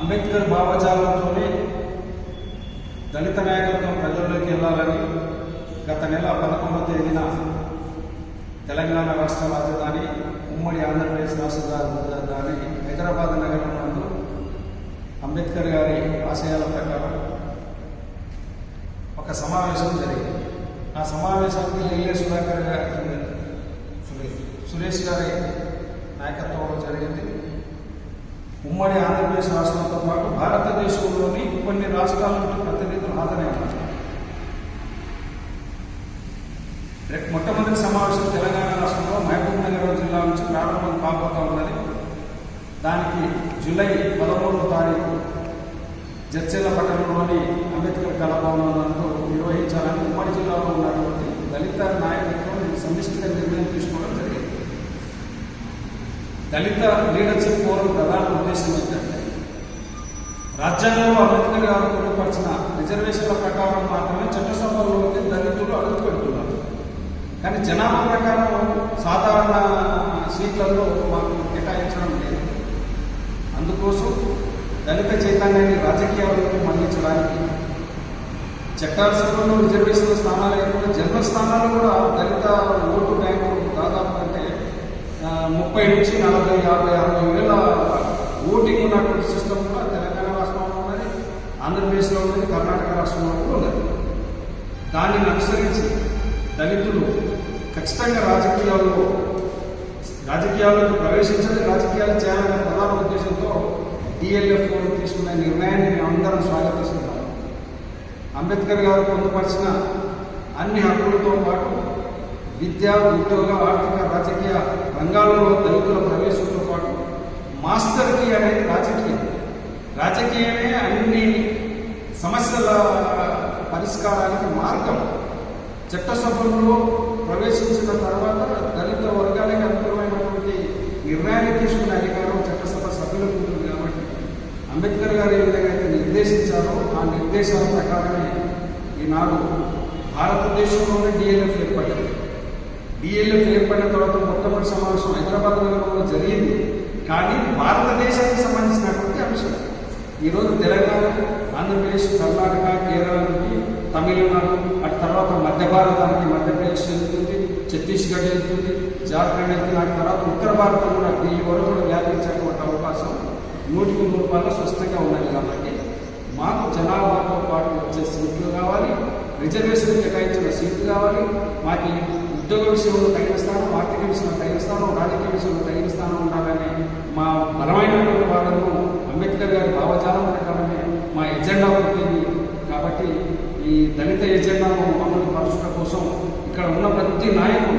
అంబేద్కర్ భావజాలంతోనే దళిత నాయకత్వం ప్రజల్లోకి వెళ్ళాలని గత నెల పదకొండవ తేదీన తెలంగాణ రాష్ట్ర రాజధాని ఉమ్మడి ఆంధ్రప్రదేశ్ రాష్ట్ర రాజధాని హైదరాబాద్ నగరం నందు అంబేద్కర్ గారి ఆశయాల ప్రకారం ఒక సమావేశం జరిగింది. ఆ సమావేశానికి లీలే సుధాకర్ గారి సురేష్ గారి నాయకత్వంలో జరిగింది. ఉమ్మడి ఆంధ్రప్రదేశ్ రాష్ట్రంతో పాటు భారతదేశంలోని కొన్ని రాష్ట్రాల నుండి ప్రతినిధులు హాజరయ్యారు రేపు మొట్టమొదటి సమావేశం తెలంగాణ రాష్ట్రంలో మహబూబ్ నగర్ జిల్లా నుంచి ప్రారంభం కాబోతా ఉన్నది. దానికి జూలై పదమూడవ తారీఖు జడ్చెల పట్టణంలోని అంబేద్కర్ కళాభవనంలో నిర్వహించాలని ఉమ్మడి జిల్లాలో ఉన్నటువంటి దళిత నాయకత్వం సమిష్టిగా నిర్ణయం తీసుకోవడం దళిత లీడర్షిప్ ఫోరం ప్రధాన ఉద్దేశం ఏంటంటే రాజ్యాంగంలో అంబేద్కర్ గారు పొందుపరిచిన రిజర్వేషన్ల ప్రకారం మాత్రమే చట్టసభల్లోకి దళితులు అడుగు పెడుతున్నారు కానీ జనాభా ప్రకారం సాధారణ సీట్లలో మాకు కేటాయించడం లేదు. అందుకోసం దళిత చైతన్యాన్ని రాజకీయాలకు మళ్ళించడానికి చట్టాసభలో రిజర్వేషన్ స్థానాలు లేకుండా జనరల్ స్థానాలు కూడా దళిత ఓటు బ్యాంకు దాదాపు అంటే ముప్పై నుంచి నలభై యాభై అరవై వేల ఓటింగ్ ఉన్నటువంటి సిస్టమ్ కూడా తెలంగాణ రాష్ట్రంలో ఉన్నది ఆంధ్రప్రదేశ్లో ఉన్నది కర్ణాటక రాష్ట్రంలో కూడా ఉన్నది. దానిని అనుసరించి దళితులు ఖచ్చితంగా రాజకీయాల్లో రాజకీయాల్లోకి ప్రవేశించాలి రాజకీయాలు చేయాలనే ప్రధాన ఉద్దేశంతో డిఎల్ఎఫ్ తీసుకున్న నిర్ణయాన్ని మేము అందరం స్వాగతిస్తున్నాం. అంబేద్కర్ గారు పొందుపరిచిన అన్ని హక్కులతో పాటు విద్య ఉద్యోగ ఆర్థిక రాజకీయ రంగాలలో దళితుల ప్రవేశంతో పాటు మాస్టర్కి అనేది రాజకీయం. రాజకీయమే అన్ని సమస్యల పరిష్కారానికి మార్గం. చట్టసభల్లో ప్రవేశించిన తర్వాత దళిత వర్గాలకు అనుకూలమైనటువంటి నిర్ణయాన్ని తీసుకునే అధికారం చట్టసభ సభ్యులకు ఉంటుంది కాబట్టి అంబేద్కర్ గారు ఏ విధంగా అయితే నిర్దేశించారో ఆ నిర్దేశాల ప్రకారమే ఈనాడు భారతదేశంలోనే డిఎల్ఎఫ్ ఏర్పడింది. డిఎల్ఎఫ్ ఏర్పడిన తర్వాత మొట్టమొదటి సమావేశం హైదరాబాద్ నగరంలో జరిగింది. కానీ భారతదేశానికి సంబంధించినటువంటి అంశం. ఈరోజు తెలంగాణ ఆంధ్రప్రదేశ్ కర్ణాటక కేరళ నుండి తమిళనాడు అటు తర్వాత మధ్య భారతానికి మధ్యప్రదేశ్ వెళ్తుంది ఛత్తీస్గఢ్ వెళ్తుంది జార్ఖండ్ వెళ్తుంది అటు తర్వాత ఉత్తర భారతం కూడా ఈ వరకు కూడా వ్యాపించేటువంటి అవకాశం నూటికి నూరు రూపాయలు స్పష్టంగా ఉన్నది కాబట్టి మాకు జనాభాతో పాటు వచ్చే సీట్లు కావాలి. రిజర్వేషన్ కేటాయించిన సీట్లు కావాలి మాకు ఉద్యోగ విషయంలో తగిన స్థానం ఆర్థిక విషయంలో తగిన స్థానం రాజకీయ విషయంలో తగిన స్థానం ఉండాలని మా బలమైనటువంటి వాదనను అంబేద్కర్ గారి భావజాలం ప్రకారమే మా ఎజెండా ఉంటుంది కాబట్టి ఈ దళిత ఎజెండాను అమలు పరచుట కోసం ఇక్కడ ఉన్న ప్రతి నాయకుడు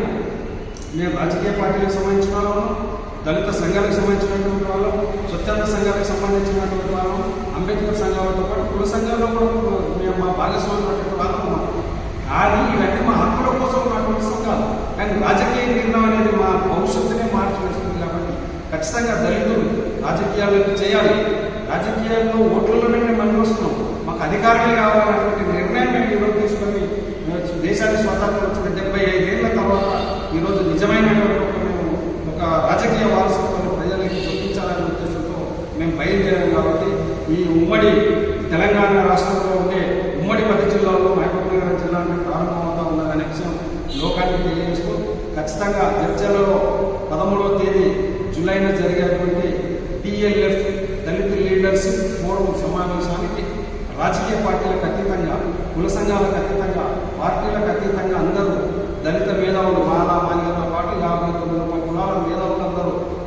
మేము రాజకీయ పార్టీలకు సంబంధించిన వాళ్ళము దళిత సంఘాలకు సంబంధించినటువంటి వాళ్ళం స్వచ్ఛంద సంఘాలకు సంబంధించినటువంటి వాళ్ళం అంబేద్కర్ సంఘాలతో పాటు కుల సంఘాల్లో కూడా మేము మా భాగస్వామ్యటువంటి వాళ్ళం ఉన్నాం కానీ ఇవన్నీ మా హక్కుల కోసం ఉన్నటువంటి సంఘాలు. కానీ రాజకీయ నిర్ణయం అనేది మా భవిష్యత్తునే మార్చివేస్తుంది కాబట్టి ఖచ్చితంగా దళితులు రాజకీయాలను చేయాలి. రాజకీయాల్లో ఓట్లలోనే మేము మళ్ళీ వస్తున్నాం. మాకు అధికారులు కావాలన్నటువంటి నిర్ణయం మేము ఈరోజు తీసుకొని దేశానికి స్వాతంత్రం వచ్చిన డెబ్బై ఐదేళ్ళ తర్వాత ఈరోజు నిజమైనటువంటి ఒక మేము ఒక రాజకీయ వారసత్వాన్ని ప్రజలకి చూపించాలనే ఉద్దేశంతో మేము బయలుదేరాం కాబట్టి ఈ ఉమ్మడి తెలంగాణ రాష్ట్రంలో ఉండే ఉమ్మడి పది జిల్లాల్లో మహబూబ్నగర్ జిల్లా ప్రారంభమవుతా ఉన్నదనే విషయం లోకానికి తెలియజేస్తూ ఖచ్చితంగా చర్చలలో పదమూడవ తేదీ జూలైన జరిగేటువంటి డిఎల్ఎఫ్ దళిత లీడర్షిప్ ఫోరం సమావేశానికి రాజకీయ పార్టీలకు అతీతంగా కుల సంఘాలకు అతీతంగా పార్టీలకు అతీతంగా అందరూ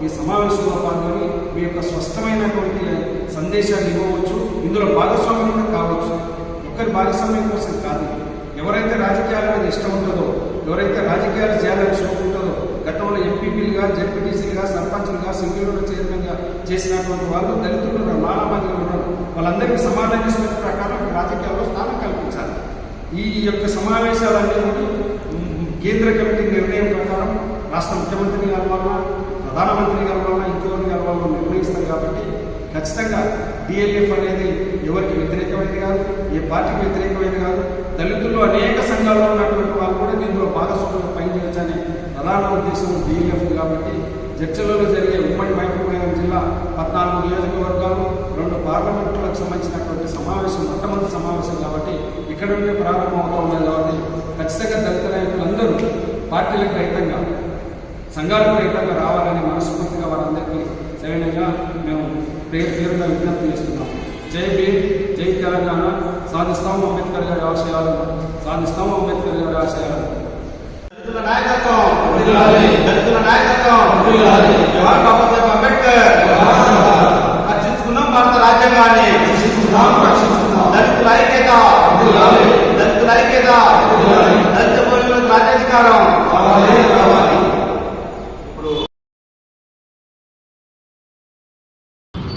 ఈ సమావేశంలో పాల్గొని మీ యొక్క స్పష్టమైనటువంటి సందేశాన్ని ఇవ్వవచ్చు. ఇందులో భాగస్వామ్యం కూడా కావచ్చు. ఒక్కరి భాగస్వామ్యం కోసం కాదు. ఎవరైతే రాజకీయాల మీద ఇష్టం ఉంటుందో ఎవరైతే రాజకీయాలు చేయాలని షోక్ ఉంటుందో గతంలో ఎంపీపీలుగా జెడ్పీటీసీలుగా సర్పంచ్లుగా సింగిల్ చైర్మన్గా చేసినటువంటి వాళ్ళు దళితులు ఉన్నారు చాలా మంది ఉన్నారు వాళ్ళందరికీ సమాన ప్రకారం రాజకీయాల్లో స్థానం కల్పించాలి. ఈ యొక్క సమావేశాలన్నీ కేంద్ర కమిటీ నిర్ణయం ప్రకారం రాష్ట్ర ముఖ్యమంత్రి గారి వల్ల ప్రధానమంత్రి గారి వల్ల ఇంకోరి గారి వల్ల నిర్ణయిస్తారు కాబట్టి ఖచ్చితంగా డిఎల్ఎఫ్ అనేది ఎవరికి వ్యతిరేకమైనది కాదు ఏ పార్టీకి వ్యతిరేకమైనది కాదు. దళితులు అనేక సంఘాల్లో ఉన్నటువంటి వాళ్ళు కూడా దీనిలో భాగస్వామ్యం పనిచేయొచ్చని ప్రధాన ఉద్దేశం డిఎల్ఎఫ్ కాబట్టి చర్చలలో జరిగే ఉమ్మడి మహబూబ్ జిల్లా పద్నాలుగు నియోజకవర్గాలు రెండు పార్లమెంటులకు సంబంధించినటువంటి సమావేశం మొట్టమొదటి సమావేశం కాబట్టి ఇక్కడ నుండి ప్రారంభం అవుతా ఉన్నది కాబట్టి ఖచ్చితంగా దళిత నాయకులందరూ పార్టీలకు రహితంగా సంఘాలకు రహితంగా రావాలని మనస్ఫూర్తిగా వారందరికీ సవినయంగా మేము పేరు పేరుగా విజ్ఞప్తి చేస్తున్నాం. జై భీమ్ జై తెలంగాణ. సాధిస్తాం అంబేద్కర్ గారి ఆశయాలు. సాధిస్తాం అంబేద్కర్ గారి ఆశయాలు. దళితుల నాయకత్వం నాయకత్వం బాబాసాహెబ్ అంబేద్కర్. రక్షించుకున్నాం భారత రాజ్యాంగాన్ని. దళితుల ఐక్యత. దళితుల ఐక్యత. దళిత రాజ్యాధికారం.